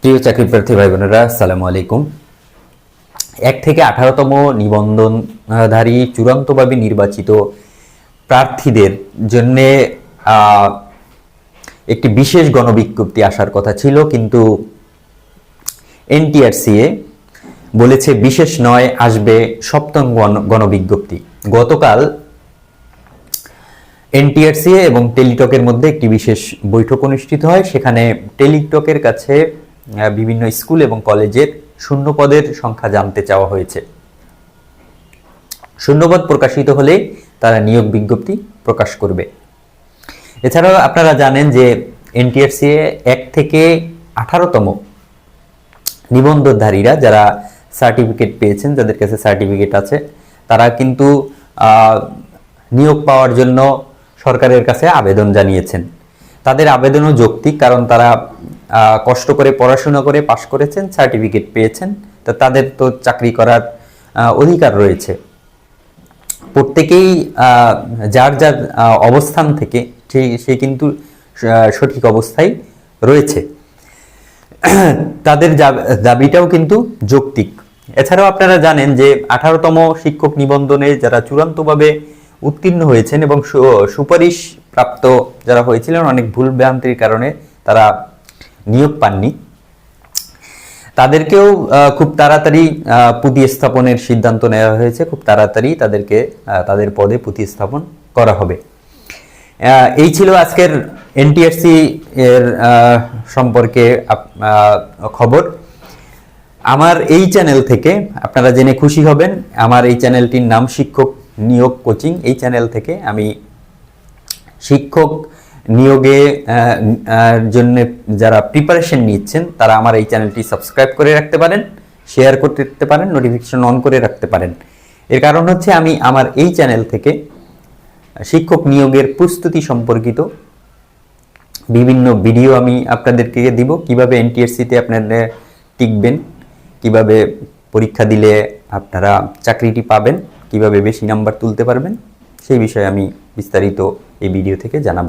প্রিয় চাকরি প্রার্থী ভাই বোনেরা আসসালামু আলাইকুম। এক থেকে আঠারোতম নিবন্ধনধারী চূড়ান্তভাবে নির্বাচিত প্রার্থীদের জন্যে একটি বিশেষ গণবিজ্ঞপ্তি আসার কথা ছিল, কিন্তু এনটিআরসিএ বলেছে বিশেষ নয়, আসবে সপ্তম গণ- গণবিজ্ঞপ্তি। গতকাল এনটিআরসিএ এবং টেলিটকের মধ্যে একটি বিশেষ বৈঠক অনুষ্ঠিত হয়, সেখানে টেলিটকের কাছে বিভিন্ন স্কুল এবং কলেজের শূন্যপদের সংখ্যা জানতে চাওয়া হয়েছে। শূন্যপদ প্রকাশিত হলে তারা নিয়োগ বিজ্ঞপ্তি প্রকাশ করবে। এছাড়াও আপনারা জানেন যে এনটিআরসিএ এক থেকে আঠারোতম নিবন্ধধারীরা যারা সার্টিফিকেট পেয়েছেন, যাদের কাছে সার্টিফিকেট আছে, তারা কিন্তু নিয়োগ পাওয়ার জন্য সরকারের কাছে আবেদন জানিয়েছেন। তাদের আবেদনও যৌক্তিক, কারণ তারা কষ্ট করে পড়াশোনা করে পাশ করেছেন, সার্টিফিকেট পেয়েছেন, তো তাদের তো চাকরি করার অধিকার রয়েছে। প্রত্যেকেই যার যার অবস্থান থেকে সে কিন্তু সঠিক অবস্থায় রয়েছে। তাদের দাবিটাও কিন্তু যৌক্তিক। এছাড়াও আপনারা জানেন যে আঠারোতম শিক্ষক নিবন্ধনে যারা চূড়ান্তভাবে উত্তীর্ণ হয়েছেন এবং সুপারিশ প্রাপ্ত যারা হয়েছিলেন, অনেক ভুল ভ্রান্তির কারণে তারা নিয়োগ পাননি। তাদেরকেও খুব তাড়াতাড়ি আহ, প্রতিস্থাপনের সিদ্ধান্ত নেওয়া হয়েছে। খুব তাড়াতাড়ি তাদেরকে তাদের পদে প্রতিস্থাপন করা হবে। এই ছিল আজকের এনটিআরসি এর সম্পর্কে খবর। আমার এই চ্যানেল থেকে আপনারা জেনে খুশি হবেন আমার এই চ্যানেলটির নাম শিক্ষক নিয়োগ কোচিং। এই চ্যানেল থেকে আমি শিক্ষক নিয়োগে জন্য যারা প্রিপারেশন নিচ্ছেন, তারা আমার এই চ্যানেলটি সাবস্ক্রাইব করে রাখতে পারেন শেয়ার করতে পারেন নোটিফিকেশন অন করে রাখতে পারেন। এর কারণ হচ্ছে আমি আমার এই চ্যানেল থেকে শিক্ষক নিয়োগের প্রস্তুতি সম্পর্কিত বিভিন্ন ভিডিও আমি আপনাদেরকে দিব, কীভাবে এনটিএসসিতে আপনারা টিকবেন, কীভাবে পরীক্ষা দিলে আপনারা চাকরিটি পাবেন, কীভাবে বেশি নাম্বার তুলতে পারবেন, সেই বিষয়ে আমি বিস্তারিত এই ভিডিও থেকে জানাব।